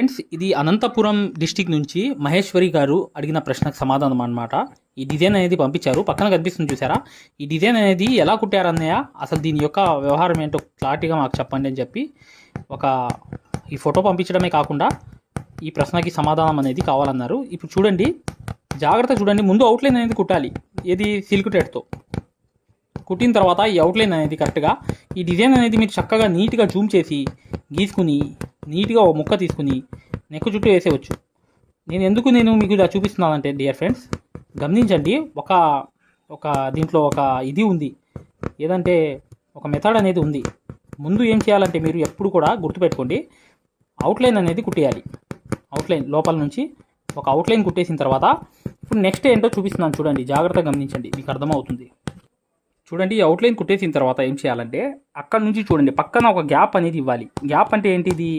Friends ఇది Anantapuram district నుంచి మహేశ్వరి గారు అడిగిన ప్రశ్నకు సమాధానం అనమాట ఈ డిజైన్ అనేది పంపించారు. పక్కన కనిపిస్తుంది చూసారా? ఈ డిజైన్ అనేది ఎలా కుట్టారన్నయ్య అసలు దీని యొక్క వ్యవహారం ఏంటో క్లారిటీగా మాకు చెప్పండి అని చెప్పి ఒక ఈ ఫోటో పంపించడమే కాకుండా ఈ ప్రశ్నకి సమాధానం అనేది కావాలన్నారు. ఇప్పుడు చూడండి జాగ్రత్త చూడండి. ముందు అవుట్లైన్ అనేది కుట్టాలి. ఏది సిల్క్ టెట్తో కుట్టిన తర్వాత ఈ అవుట్లైన్ అనేది కరెక్ట్గా ఈ డిజైన్ అనేది మీరు చక్కగా నీట్గా జూమ్ చేసి గీసుకుని నీట్గా ఒక ముక్క తీసుకుని నెక్ చుట్టూ వేసేయచ్చు. నేను ఎందుకు నేను మీకు ఇలా చూపిస్తున్నానంటే డియర్ ఫ్రెండ్స్ గమనించండి ఒక ఒక దీంట్లో ఒక ఇది ఉంది. ఏదంటే ఒక మెథడ్ అనేది ఉంది. ముందు ఏం చేయాలంటే మీరు ఎప్పుడు కూడా గుర్తుపెట్టుకోండి అవుట్లైన్ అనేది కుట్టేయాలి. అవుట్లైన్ లోపల నుంచి ఒక అవుట్లైన్ కుట్టేసిన తర్వాత ఇప్పుడు నెక్స్ట్ ఏంటో చూపిస్తున్నాను చూడండి జాగ్రత్తగా గమనించండి మీకు అర్థమవుతుంది. చూడండి ఈ అవుట్లైన్ కుట్టేసిన తర్వాత ఏం చేయాలంటే అక్కడ నుంచి చూడండి పక్కన ఒక గ్యాప్ అనేది ఇవ్వాలి. గ్యాప్ అంటే ఏంటిది?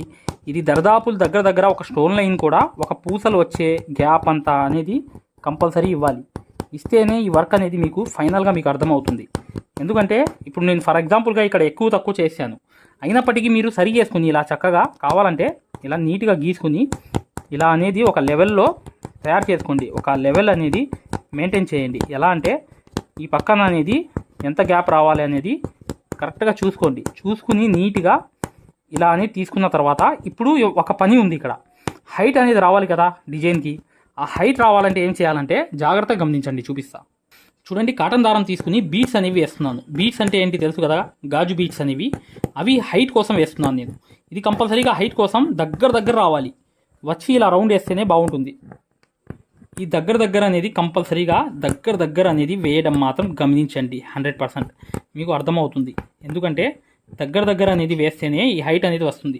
ఇది దరదాపులు దగ్గర దగ్గర ఒక స్టోన్ లైన్ కూడా ఒక పూసలు వచ్చే గ్యాప్ అంతా అనేది కంపల్సరీ ఇవ్వాలి. ఇస్తేనే ఈ వర్క్ అనేది మీకు ఫైనల్గా మీకు అర్థమవుతుంది. ఎందుకంటే ఇప్పుడు నేను ఫర్ ఎగ్జాంపుల్గా ఇక్కడ ఎక్కువ తక్కువ చేశాను. అయినప్పటికీ మీరు సరి చేసుకుని ఇలా చక్కగా కావాలంటే ఇలా నీట్గా గీసుకుని ఇలా అనేది ఒక లెవెల్లో తయారు చేసుకోండి. ఒక లెవెల్ అనేది మెయింటైన్ చేయండి. ఎలా అంటే ఈ పక్కన అనేది ఎంత గ్యాప్ రావాలి అనేది కరెక్ట్గా చూసుకోండి. చూసుకుని నీట్గా ఇలా అని తీసుకున్న తర్వాత ఇప్పుడు ఒక పని ఉంది ఇక్కడ. హైట్ అనేది రావాలి కదా డిజైన్కి. ఆ హైట్ రావాలంటే ఏం చేయాలంటే జాగ్రత్తగా గమనించండి చూపిస్తా. చూడండి కాటన్ దారం తీసుకుని బీట్స్ అనేవి వేస్తున్నాను. బీట్స్ అంటే ఏంటి తెలుసు కదా? గాజు బీట్స్ అనేవి. అవి హైట్ కోసం వేస్తున్నాను నేను. ఇది కంపల్సరీగా హైట్ కోసం దగ్గర దగ్గర రావాలి. వచ్చి ఇలా రౌండ్ వేస్తేనే బాగుంటుంది. ఈ దగ్గర దగ్గర అనేది కంపల్సరీగా దగ్గర దగ్గర అనేది వేయడం మాత్రం గమనించండి హండ్రెడ్ పర్సెంట్. మీకు అర్థమవుతుంది. ఎందుకంటే దగ్గర దగ్గర అనేది వేస్తేనే ఈ హైట్ అనేది వస్తుంది.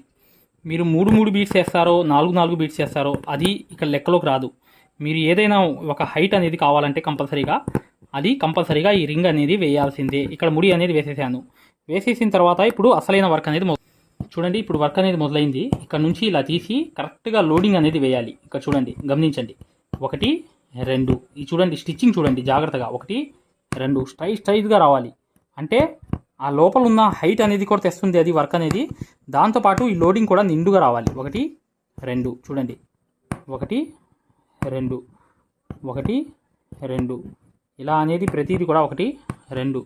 మీరు మూడు మూడు బీట్స్ వేస్తారో నాలుగు నాలుగు బీట్స్ వేస్తారో అది ఇక్కడ లెక్కలోకి రాదు. మీరు ఏదైనా ఒక హైట్ అనేది కావాలంటే కంపల్సరీగా అది కంపల్సరీగా ఈ రింగ్ అనేది వేయాల్సిందే. ఇక్కడ ముడి అనేది వేసేసాను. వేసేసిన తర్వాత ఇప్పుడు అసలైన వర్క్ అనేది మొ- చూడండి ఇప్పుడు వర్క్ అనేది మొదలైంది. ఇక్కడ నుంచి ఇలా తీసి కరెక్ట్గా లోడింగ్ అనేది వేయాలి. ఇక్కడ చూడండి గమనించండి. ఒకటి రెండు. ఇది చూడండి స్టిచ్చింగ్ చూడండి జాగ్రత్తగా. ఒకటి రెండు. స్ట్రైట్ స్ట్రైట్గా రావాలి. అంటే ఆ లోపల ఉన్న హైట్ అనేది కూడా తెస్తుంది అది వర్క్ అనేది. దాంతోపాటు ఈ లోడింగ్ కూడా నిండుగా రావాలి. ఒకటి రెండు. చూడండి. ఒకటి రెండు. ఒకటి రెండు. ఇలా అనేది ప్రతిదీ కూడా ఒకటి రెండు.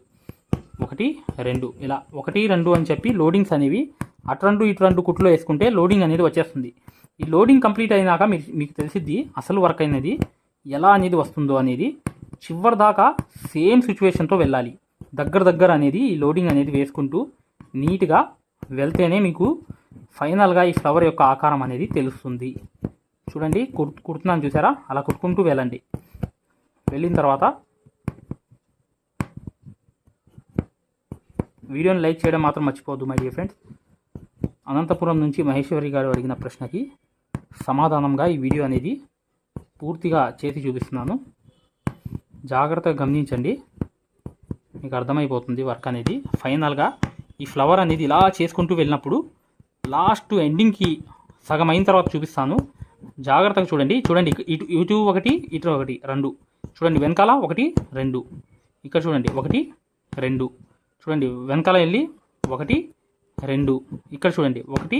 ఒకటి రెండు. ఇలా ఒకటి రెండు అని చెప్పి లోడింగ్స్ అనేవి అటు రెండు ఇటు రెండు కుట్లో వేసుకుంటే లోడింగ్ అనేది వచ్చేస్తుంది. ఈ లోడింగ్ కంప్లీట్ అయినాక మీకు మీకు తెలిసిద్ది అసలు వర్క్ అయినది ఎలా అనేది వస్తుందో అనేది చివరి దాకా సేమ్ సిచ్యువేషన్తో వెళ్ళాలి. దగ్గర దగ్గర అనేది ఈ లోడింగ్ అనేది వేసుకుంటూ నీట్గా వెళ్తేనే మీకు ఫైనల్గా ఈ ఫ్లవర్ యొక్క ఆకారం అనేది తెలుస్తుంది. చూడండి కుట్ కుడుతున్నాను చూసారా? అలా కుట్టుకుంటూ వెళ్ళండి. వెళ్ళిన తర్వాత వీడియోని లైక్ చేయడం మాత్రం మర్చిపోవద్దు మై డియర్ ఫ్రెండ్స్. అనంతపురం నుంచి మహేశ్వరి గారు అడిగిన ప్రశ్నకి సమాధానంగా ఈ వీడియో అనేది పూర్తిగా చేసి చూపిస్తున్నాను. జాగ్రత్తగా గమనించండి. మీకు అర్థమైపోతుంది వర్క్ అనేది. ఫైనల్గా ఈ ఫ్లవర్ అనేది ఇలా చేసుకుంటూ వెళ్ళినప్పుడు లాస్ట్ ఎండింగ్కి సగం అయిన తర్వాత చూపిస్తాను. జాగ్రత్తగా చూడండి. చూడండి ఇటు ఇటు ఒకటి ఇటు ఒకటి రెండు. చూడండి వెనకాల ఒకటి రెండు. ఇక్కడ చూడండి ఒకటి రెండు. చూడండి వెనకాల వెళ్ళి ఒకటి రెండు. ఇక్కడ చూడండి ఒకటి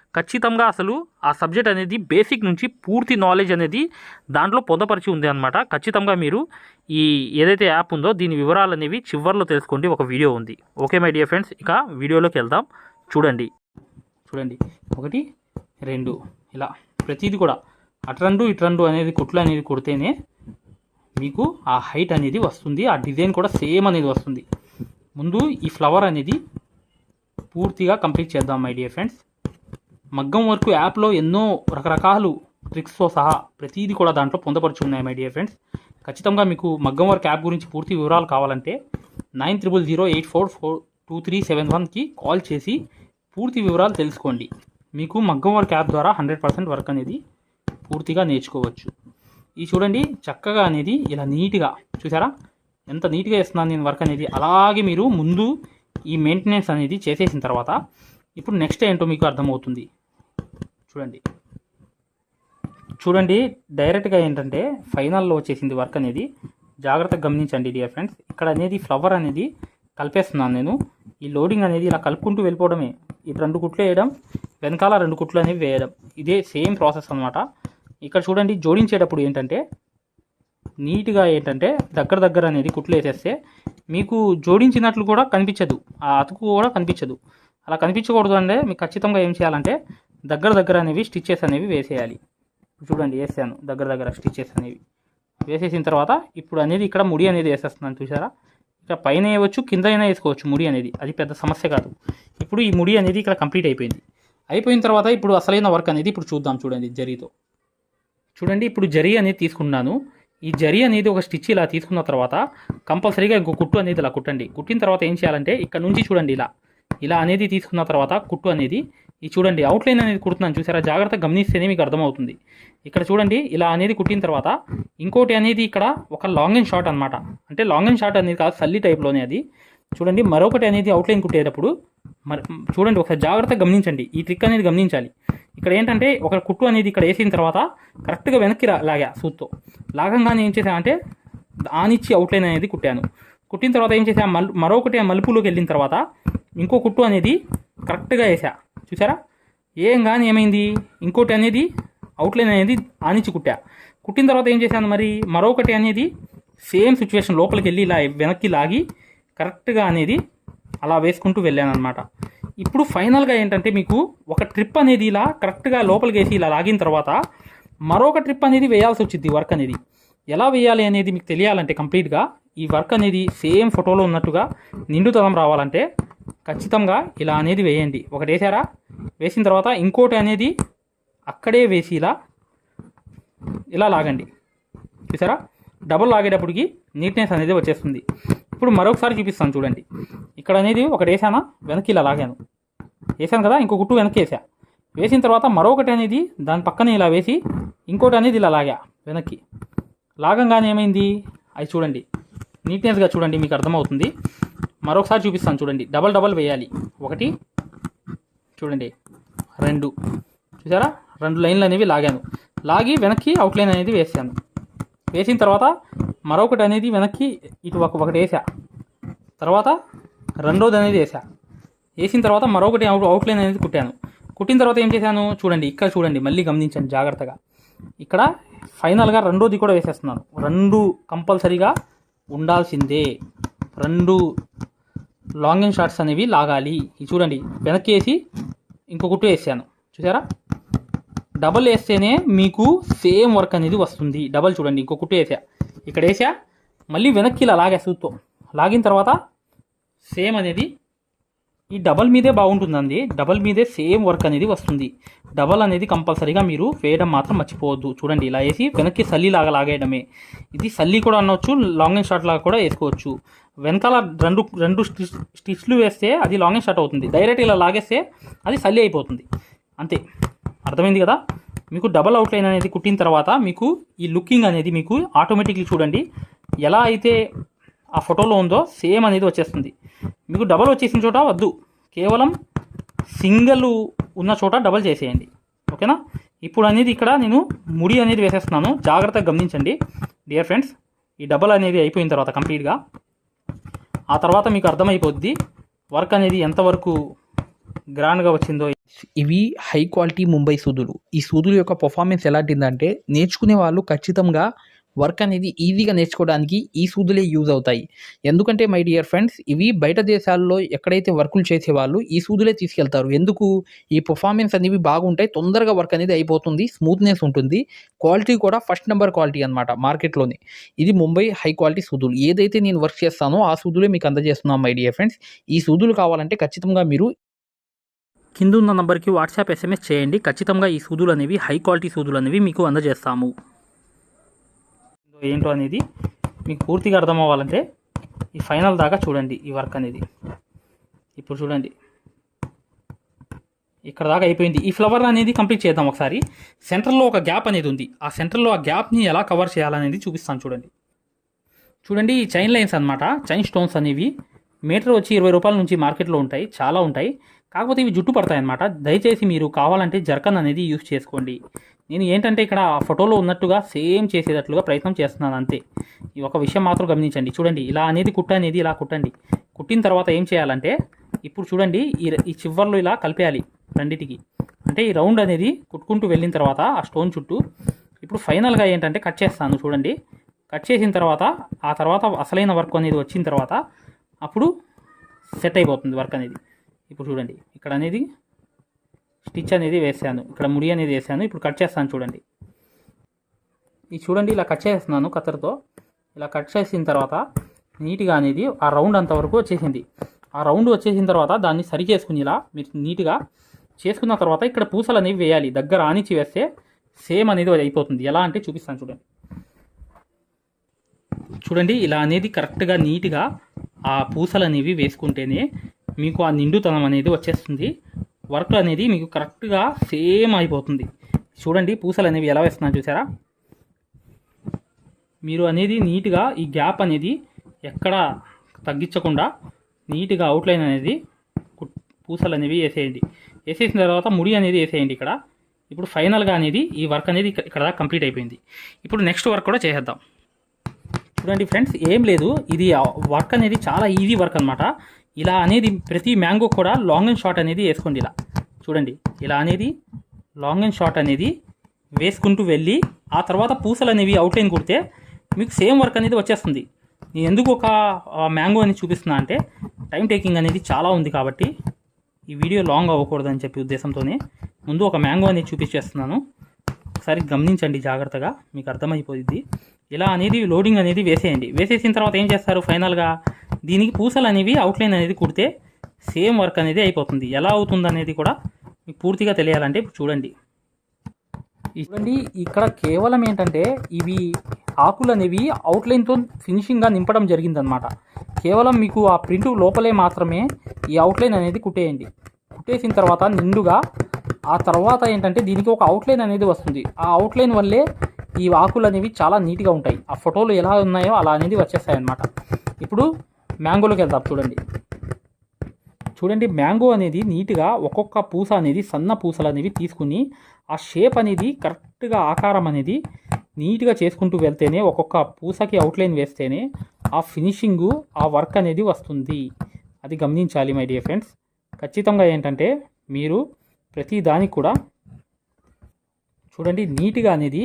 ఖచ్చితంగా అసలు ఆ సబ్జెక్ట్ అనేది బేసిక్ నుంచి పూర్తి నాలెడ్జ్ అనేది దాంట్లో పొందపరిచి ఉంది అనమాట ఖచ్చితంగా మీరు ఈ ఏదైతే యాప్ ఉందో దీని వివరాలు అనేవి చివర్లో తెలుసుకోండి. ఒక వీడియో ఉంది. Okay my dear friends. ఇక వీడియోలోకి వెళ్దాం. చూడండి. చూడండి. ఒకటి రెండు. ఇలా ప్రతిదీ కూడా అటు రెండు రెండు అనేది కుట్లు అనేది కుడితేనే మీకు ఆ హైట్ అనేది వస్తుంది. ఆ డిజైన్ కూడా సేమ్ అనేది వస్తుంది. ముందు ఈ ఫ్లవర్ అనేది పూర్తిగా కంప్లీట్ చేద్దాం మై డియర్ ఫ్రెండ్స్. మగ్గం వర్క్ యాప్లో ఎన్నో రకరకాలు ట్రిక్స్తో సహా ప్రతిదీ కూడా దాంట్లో పొందపరిచి ఉన్నాయి మై డియర్ ఫ్రెండ్స్ ఖచ్చితంగా మీకు మగ్గం వర్క్ యాప్ గురించి పూర్తి వివరాలు కావాలంటే nine triple zero eight four four two three seven వన్కి కాల్ చేసి పూర్తి వివరాలు తెలుసుకోండి. మీకు మగ్గం వర్క్ యాప్ ద్వారా హండ్రెడ్ పర్సెంట్ వర్క్ అనేది పూర్తిగా నేర్చుకోవచ్చు. ఇది చూడండి చక్కగా అనేది ఇలా నీట్గా చూసారా? ఎంత నీట్గా వేస్తున్నాను నేను వర్క్ అనేది. అలాగే మీరు ముందు ఈ మెయింటెనెన్స్ అనేది చేసేసిన తర్వాత ఇప్పుడు నెక్స్ట్ ఏంటో మీకు అర్థమవుతుంది. చూడండి. చూడండి డైరెక్ట్గా ఏంటంటే ఫైనల్లో వచ్చేసింది వర్క్ అనేది. జాగ్రత్తగా గమనించండి డియర్ ఫ్రెండ్స్. ఇక్కడ అనేది ఫ్లవర్ అనేది కలిపేస్తున్నాను నేను. ఈ లోడింగ్ అనేది ఇలా కలుపుకుంటూ వెళ్ళిపోవడమే. ఈ రెండు కుట్లు వేయడం వెనకాల రెండు కుట్లు అనేవి వేయడం. ఇదే సేమ్ ప్రాసెస్ అనమాట ఇక్కడ చూడండి జోడించేటప్పుడు ఏంటంటే నీట్గా ఏంటంటే దగ్గర దగ్గర అనేది కుట్లు వేసేస్తే మీకు జోడించినట్లు కూడా కనిపించదు. ఆ అతుకు కూడా కనిపించదు. అలా కనిపించకూడదు అంటే మీకు ఖచ్చితంగా ఏం చేయాలంటే దగ్గర దగ్గర అనేవి స్టిచ్చెస్ అనేవి వేసేయాలి. చూడండి వేసాను. దగ్గర దగ్గర స్టిచ్చెస్ అనేవి. వేసేసిన తర్వాత ఇప్పుడు అనేది ఇక్కడ ముడి అనేది వేసేస్తున్నాను చూసారా? ఇక్కడ పైన వేయవచ్చు కింద అయినా వేసుకోవచ్చు ముడి అనేది. అది పెద్ద సమస్య కాదు. ఇప్పుడు ఈ ముడి అనేది ఇక్కడ కంప్లీట్ అయిపోయింది. అయిపోయిన తర్వాత ఇప్పుడు అసలైన వర్క్ అనేది ఇప్పుడు చూద్దాం చూడండి జరీతో. చూడండి ఇప్పుడు జరీ అనేది తీసుకున్నాను. ఈ జరీ అనేది ఒక స్టిచ్ ఇలా తీసుకున్న తర్వాత కంపల్సరీగా ఇంకో కుట్టు అనేది ఇలా కుట్టండి. కుట్టిన తర్వాత ఏం చేయాలంటే ఇక్కడ నుంచి చూడండి ఇలా. ఇలా అనేది తీసుకున్న తర్వాత కుట్టు అనేది ఈ చూడండి అవుట్లైన్ అనేది కుడుతున్నాను చూసారా? జాగ్రత్తగా గమనిస్తేనే మీకు అర్థమవుతుంది. ఇక్కడ చూడండి ఇలా అనేది కుట్టిన తర్వాత ఇంకోటి అనేది ఇక్కడ ఒక లాంగ్ అండ్ షార్ట్ అనమాట అంటే లాంగ్ అండ్ షార్ట్ అనేది కాదు సల్లి టైప్లోనే అది. చూడండి మరొకటి అనేది అవుట్లైన్ కుట్టేటప్పుడు మరి చూడండి ఒకసారి జాగ్రత్తగా గమనించండి. ఈ ట్రిక్ అనేది గమనించాలి. ఇక్కడ ఏంటంటే ఒక కుట్టు అనేది ఇక్కడ వేసిన తర్వాత కరెక్ట్గా వెనక్కి రా లాగా సూత్తో. లాగంగానే ఏం చేశానంటే అంటే ఆనిచ్చి అవుట్లైన్ అనేది కుట్టాను. కుట్టిన తర్వాత ఏం చేశా? మల్ మరొకటి ఆ మలుపులోకి వెళ్ళిన తర్వాత ఇంకో కుట్టు అనేది కరెక్ట్గా వేసా చూసారా ఏం కానీ ఏమైంది? ఇంకోటి అనేది అవుట్లైన్ అనేది ఆనించి కుట్టా. కుట్టిన తర్వాత ఏం చేశాను మరి? మరొకటి అనేది సేమ్ సిచ్యువేషన్ లోపలికి వెళ్ళి ఇలా వెనక్కి లాగి కరెక్ట్గా అనేది అలా వేసుకుంటూ వెళ్ళాను అనమాట ఇప్పుడు ఫైనల్గా ఏంటంటే మీకు ఒక ట్రిప్ అనేది ఇలా కరెక్ట్గా లోపలికి వేసి ఇలా లాగిన తర్వాత మరొక ట్రిప్ అనేది వేయాల్సి వచ్చింది వర్క్ అనేది. ఎలా వేయాలి అనేది మీకు తెలియాలంటే కంప్లీట్గా ఈ వర్క్ అనేది సేమ్ ఫోటోలో ఉన్నట్టుగా నిండుతనం రావాలంటే ఖచ్చితంగా ఇలా అనేది వేయండి. ఒకటి వేసారా? వేసిన తర్వాత ఇంకోటి అనేది అక్కడే వేసి ఇలా ఇలా లాగండి. చూసారా? డబుల్ లాగేటప్పటికి నీట్నెస్ అనేది వచ్చేస్తుంది. ఇప్పుడు మరొకసారి చూపిస్తాను చూడండి. ఇక్కడ అనేది ఒకటి వేసానా? వెనక్కి ఇలా లాగాను. వేసాను కదా? ఇంకో గుట్టు వెనక్కి వేసా. వేసిన తర్వాత మరొకటి అనేది దాని పక్కనే ఇలా వేసి ఇంకోటి అనేది ఇలా లాగా వెనక్కి. లాగంగానే ఏమైంది? అది చూడండి. నీట్నెస్గా చూడండి మీకు అర్థమవుతుంది. మరొకసారి చూపిస్తాను చూడండి. డబల్ డబల్ వేయాలి. ఒకటి చూడండి. రెండు. చూసారా? రెండు లైన్లు అనేవి లాగాను. లాగి వెనక్కి అవుట్లైన్ అనేది వేసాను. వేసిన తర్వాత మరొకటి అనేది వెనక్కి ఇటు ఒక ఒకటి వేసా తర్వాత రెండోది అనేది వేసా వేసిన తర్వాత మరొకటి అవుట్ అవుట్లైన్ అనేది కుట్టాను. కుట్టిన తర్వాత ఏం చేశాను? చూడండి ఇక్కడ చూడండి. మళ్ళీ గమనించండి జాగ్రత్తగా. ఇక్కడ ఫైనల్గా రెండోది కూడా వేసేస్తున్నాను. రెండు కంపల్సరీగా ఉండాల్సిందే. రెండు లాంగ్ అండ్ షార్ట్స్ అనేవి లాగాలి. ఇది చూడండి వెనక్కి వేసి ఇంకో కుట్టు వేసాను. చూసారా? డబల్ వేస్తేనే మీకు సేమ్ వర్క్ అనేది వస్తుంది. డబల్ చూడండి ఇంకో కుట్టు వేసా. ఇక్కడ వేసా మళ్ళీ వెనక్కి ఇలా లాగా సూత్తో లాగిన తర్వాత సేమ్ అనేది ఈ డబల్ మీదే బాగుంటుందండి. డబల్ మీదే సేమ్ వర్క్ అనేది వస్తుంది. డబల్ అనేది కంపల్సరీగా మీరు వేయడం మాత్రం మర్చిపోవద్దు. చూడండి ఇలా వేసి వెనక్కి సల్లి లాగా లాగేయడమే. ఇది సల్లి కూడా అనవచ్చు లాంగ్ అండ్ షార్ట్ లాగా కూడా వేసుకోవచ్చు. వెనకాల రెండు రెండు స్టిచ్ స్టిచ్లు వేస్తే అది లాంగ్ షర్ట్ అవుతుంది. డైరెక్ట్ ఇలా లాగేస్తే అది సల్లి అయిపోతుంది. అంతే. అర్థమైంది కదా? మీకు డబల్ అవుట్లైన్ అనేది కుట్టిన తర్వాత మీకు ఈ లుకింగ్ అనేది మీకు ఆటోమేటిక్లీ చూడండి ఎలా అయితే ఆ ఫోటోలో ఉందో సేమ్ అనేది వచ్చేస్తుంది. మీకు డబల్ వచ్చేసిన చోట వద్దు. కేవలం సింగిల్ ఉన్న చోట డబల్ చేసేయండి. ఓకేనా? ఇప్పుడు అనేది ఇక్కడ నేను ముడి అనేది వేసేస్తున్నాను. జాగ్రత్తగా గమనించండి. డియర్ ఫ్రెండ్స్ ఈ డబల్ అనేది అయిపోయిన తర్వాత కంప్లీట్గా ఆ తర్వాత మీకు అర్థమైపోద్ది వర్క్ అనేది ఎంతవరకు గ్రాండ్గా వచ్చిందో. ఇవి హై క్వాలిటీ ముంబై సూదులు. ఈ సూదులు యొక్క పర్ఫార్మెన్స్ ఎలాంటిదంటే నేర్చుకునే వాళ్ళు ఖచ్చితంగా వర్క్ అనేది ఈజీగా నేర్చుకోవడానికి ఈ సూదులే యూజ్ అవుతాయి. ఎందుకంటే మై డియర్ ఫ్రెండ్స్ ఇవి బయట దేశాల్లో ఎక్కడైతే వర్కులు చేసేవాళ్ళు ఈ సూదులే తీసుకెళ్తారు. ఎందుకు? ఈ పర్ఫార్మెన్స్ అనేవి బాగుంటాయి తొందరగా వర్క్ అనేది అయిపోతుంది స్మూత్నెస్ ఉంటుంది. క్వాలిటీ కూడా ఫస్ట్ నెంబర్ క్వాలిటీ అనమాట మార్కెట్లోనే. ఇది ముంబై హై క్వాలిటీ సూదులు. ఏదైతే నేను వర్క్ చేస్తానో ఆ సూదులే మీకు అందజేస్తున్నాను మై డియర్ ఫ్రెండ్స్. ఈ సూదులు కావాలంటే ఖచ్చితంగా మీరు కింద ఉన్న నంబర్కి వాట్సాప్ ఎస్ఎంఎస్ చేయండి. ఖచ్చితంగా ఈ సూదులు అనేవి హై క్వాలిటీ సూదులు అనేవి మీకు అందజేస్తాము. ఏంటో అనేది మీకు పూర్తిగా అర్థం అవ్వాలంటే ఈ ఫైనల్ దాకా చూడండి ఈ వర్క్ అనేది. ఇప్పుడు చూడండి. ఇక్కడ దాకా అయిపోయింది. ఈ ఫ్లవర్ అనేది కంప్లీట్ చేద్దాం ఒకసారి. సెంటర్లో ఒక గ్యాప్ అనేది ఉంది. ఆ సెంటర్లో ఆ గ్యాప్ని ఎలా కవర్ చేయాలనేది చూపిస్తాను చూడండి. చూడండి ఈ చైన్ లైన్స్ అనమాట చైన్ స్టోన్స్ అనేవి మీటర్ వచ్చి ఇరవై రూపాయల నుంచి మార్కెట్లో ఉంటాయి చాలా ఉంటాయి. కాకపోతే ఇవి జుట్టు పడతాయి అన్నమాట దయచేసి మీరు కావాలంటే జర్కన్ అనేది యూస్ చేసుకోండి. నేను ఏంటంటే ఇక్కడ ఆ ఫోటోలో ఉన్నట్టుగా సేమ్ చేసేటట్లుగా ప్రయత్నం చేస్తున్నాను అంతే. ఈ ఒక విషయం మాత్రం గమనించండి. చూడండి ఇలా అనేది కుట్ట అనేది ఇలా కుట్టండి. కుట్టిన తర్వాత ఏం చేయాలంటే ఇప్పుడు చూడండి ఈ ఈ చివర్లో ఇలా కలిపేయాలి రెండిటికి. అంటే ఈ రౌండ్ అనేది కుట్టుకుంటూ వెళ్ళిన తర్వాత ఆ స్టోన్ చుట్టూ ఇప్పుడు ఫైనల్గా ఏంటంటే కట్ చేస్తాను చూడండి. కట్ చేసిన తర్వాత ఆ తర్వాత అసలైన వర్క్ అనేది వచ్చిన తర్వాత అప్పుడు సెట్ అయిపోతుంది వర్క్ అనేది. ఇప్పుడు చూడండి ఇక్కడ అనేది స్టిచ్ అనేది వేసాను ఇక్కడ ముడి అనేది వేసాను ఇప్పుడు కట్ చేస్తాను చూడండి. ఇది చూడండి ఇలా కట్ చేస్తున్నాను కత్తెరతో. ఇలా కట్ చేసిన తర్వాత నీట్గా అనేది ఆ రౌండ్ అంతవరకు వచ్చేసింది. ఆ రౌండ్ వచ్చేసిన తర్వాత దాన్ని సరి చేసుకుని ఇలా మీరు నీట్గా చేసుకున్న తర్వాత ఇక్కడ పూసలు అనేవి వేయాలి. దగ్గర ఆనిచి వేస్తే సేమ్ అనేది అయిపోతుంది. ఎలా అంటే చూపిస్తాను చూడండి. చూడండి ఇలా అనేది కరెక్ట్గా నీట్గా ఆ పూసలు అనేవి వేసుకుంటేనే మీకు ఆ నిండుతనం అనేది వచ్చేస్తుంది. వర్క్ అనేది మీకు కరెక్ట్గా సేమ్ అయిపోతుంది. చూడండి పూసలు అనేవి ఎలా వేస్తున్నాను చూసారా? మీరు అనేది నీట్గా ఈ గ్యాప్ అనేది ఎక్కడ తగ్గించకుండా నీట్గా అవుట్లైన్ అనేది పూసలు అనేవి వేసేయండి. వేసేసిన తర్వాత ముడి అనేది వేసేయండి ఇక్కడ. ఇప్పుడు ఫైనల్గా అనేది ఈ వర్క్ అనేది ఇక్కడ కంప్లీట్ అయిపోయింది. ఇప్పుడు నెక్స్ట్ వర్క్ కూడా చేసేద్దాం. చూడండి ఫ్రెండ్స్ ఏం లేదు. ఇది వర్క్ అనేది చాలా ఈజీ వర్క్ అనమాట ఇలా అనేది ప్రతి మ్యాంగో కూడా లాంగ్ అండ్ షార్ట్ అనేది వేసుకోండి ఇలా. చూడండి. ఇలా అనేది లాంగ్ అండ్ షార్ట్ అనేది వేసుకుంటూ వెళ్ళి ఆ తర్వాత పూసలు అనేవి అవుట్లైన్ కుడితే మీకు సేమ్ వర్క్ అనేది వచ్చేస్తుంది. నేను ఎందుకు ఒక మ్యాంగో అని చూపిస్తున్నా అంటే టైం టేకింగ్ అనేది చాలా ఉంది కాబట్టి ఈ వీడియో లాంగ్ అవ్వకూడదని చెప్పి ఉద్దేశంతోనే ముందు ఒక మ్యాంగో అనేది చూపించేస్తున్నాను. ఒకసారి గమనించండి జాగ్రత్తగా మీకు అర్థమైపోయింది ఇలా అనేది లోడింగ్ అనేది వేసేయండి. వేసేసిన తర్వాత ఏం చేస్తారు? ఫైనల్గా దీనికి పూసలు అనేవి అవుట్లైన్ అనేది కుడితే సేమ్ వర్క్ అనేది అయిపోతుంది. ఎలా అవుతుంది అనేది కూడా మీకు పూర్తిగా తెలియాలంటే ఇప్పుడు చూడండి. చూడండి ఇక్కడ కేవలం ఏంటంటే ఇవి ఆకులు అనేవి అవుట్లైన్తో ఫినిషింగ్గా నింపడం జరిగిందనమాట కేవలం మీకు ఆ ప్రింట్ లోపలే మాత్రమే ఈ అవుట్లైన్ అనేది కుట్టేయండి. కుట్టేసిన తర్వాత నిండుగా ఆ తర్వాత ఏంటంటే దీనికి ఒక అవుట్లైన్ అనేది వస్తుంది. ఆ అవుట్లైన్ వల్లే ఈ ఆకులు అనేవి చాలా నీట్గా ఉంటాయి. ఆ ఫోటోలు ఎలా ఉన్నాయో అలా అనేది వచ్చేస్తాయి అన్నమాట ఇప్పుడు మ్యాంగోలోకి వెళ్దాం చూడండి. చూడండి మ్యాంగో అనేది నీట్గా ఒక్కొక్క పూస అనేది సన్న పూసలు అనేవి తీసుకుని ఆ షేప్ అనేది కరెక్ట్గా ఆకారం అనేది నీట్గా చేసుకుంటూ వెళ్తేనే ఒక్కొక్క పూసకి అవుట్లైన్ వేస్తేనే ఆ ఫినిషింగు ఆ వర్క్ అనేది వస్తుంది. అది గమనించాలి మై డియర్ ఫ్రెండ్స్. ఖచ్చితంగా ఏంటంటే మీరు ప్రతి దానికి కూడా చూడండి నీట్గా అనేది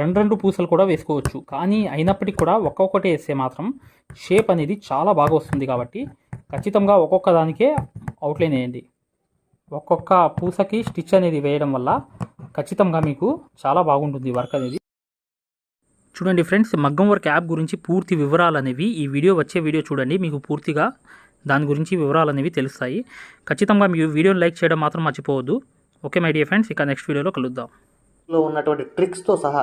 రెండు రెండు పూసలు కూడా వేసుకోవచ్చు. కానీ అయినప్పటికీ కూడా ఒక్కొక్కటి వేస్తే మాత్రం షేప్ అనేది చాలా బాగా వస్తుంది కాబట్టి ఖచ్చితంగా ఒక్కొక్క దానికే అవుట్లైన్ వేయండి. ఒక్కొక్క పూసకి స్టిచ్ అనేది వేయడం వల్ల ఖచ్చితంగా మీకు చాలా బాగుంటుంది వర్క్ అనేది. చూడండి ఫ్రెండ్స్ మగ్గం వర్క్ యాప్ గురించి పూర్తి వివరాలు అనేవి ఈ వీడియో వచ్చే వీడియో చూడండి. మీకు పూర్తిగా దాని గురించి వివరాలు అనేవి తెలుస్తాయి. ఖచ్చితంగా మీరు వీడియోని లైక్ చేయడం మాత్రం మర్చిపోవద్దు. ఓకే మై డియర్ ఫ్రెండ్స్ ఇక నెక్స్ట్ వీడియోలో కలుద్దాం. లో ఉన్నటువంటి ట్రిక్స్తో సహా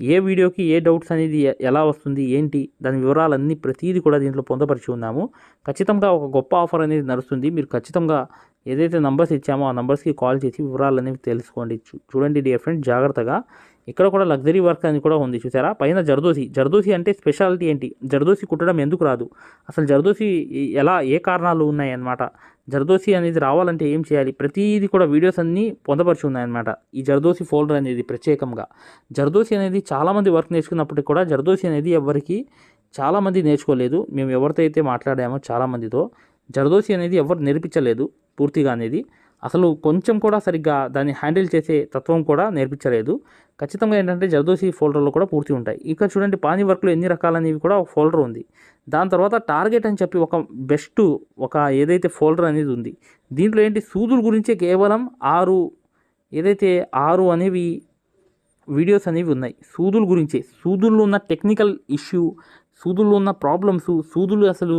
ఏ వీడియోకి ఏ డౌట్స్ అనేది ఎలా వస్తుంది ఏంటి దాని వివరాలన్నీ ప్రతిదీ కూడా దీంట్లో పొందపరిచి ఉన్నాము. ఖచ్చితంగా ఒక గొప్ప ఆఫర్ అనేది నడుస్తుంది. మీరు ఖచ్చితంగా ఏదైతే నంబర్స్ ఇచ్చామో ఆ నంబర్స్కి కాల్ చేసి వివరాలు అనేవి తెలుసుకోండి చూడండి డియర్ ఫ్రెండ్ జాగ్రత్తగా ఇక్కడ కూడా లగ్జరీ వర్క్ అని కూడా ఉంది చూసారా? పైన జర్దోసి. జర్దోసి అంటే స్పెషాలిటీ ఏంటి? జర్దోసి కుట్టడం ఎందుకు రాదు? అసలు జర్దోసి ఎలా ఏ కారణాలు ఉన్నాయి అన్నమాట జర్దోసి అనేది రావాలంటే ఏం చేయాలి? ప్రతిదీ కూడా వీడియోస్ అన్నీ పొందపరిచి ఉన్నాయన్నమాట ఈ జర్దోసి ఫోల్డర్ అనేది ప్రత్యేకంగా. జర్దోసి అనేది చాలామంది వర్క్ నేర్చుకున్నప్పటికీ కూడా జర్దోసి అనేది ఎవరికి చాలామంది నేర్చుకోలేదు. మేము ఎవరితో అయితే మాట్లాడామో చాలామందితో. జర్దోసి అనేది ఎవరు నేర్పించలేదు పూర్తిగా అనేది. అసలు కొంచెం కూడా సరిగ్గా దాన్ని హ్యాండిల్ చేసే తత్వం కూడా నేర్పించలేదు. ఖచ్చితంగా ఏంటంటే జర్దోసి ఫోల్డర్లో కూడా పూర్తి ఉంటాయి. ఇక్కడ చూడండి పానీ వర్క్లో ఎన్ని రకాలనేవి కూడా ఒక ఫోల్డర్ ఉంది. దాని తర్వాత టార్గెట్ అని చెప్పి ఒక బెస్ట్ ఒక ఏదైతే ఫోల్డర్ అనేది ఉంది దీంట్లో ఏంటి సూదుల గురించే కేవలం ఆరు ఏదైతే ఆరు అనేవి వీడియోస్ అనేవి ఉన్నాయి. సూదుల గురించే సూదుల్లో ఉన్న టెక్నికల్ ఇష్యూ సూదుల్లో ఉన్న ప్రాబ్లమ్స్ సూదులు అసలు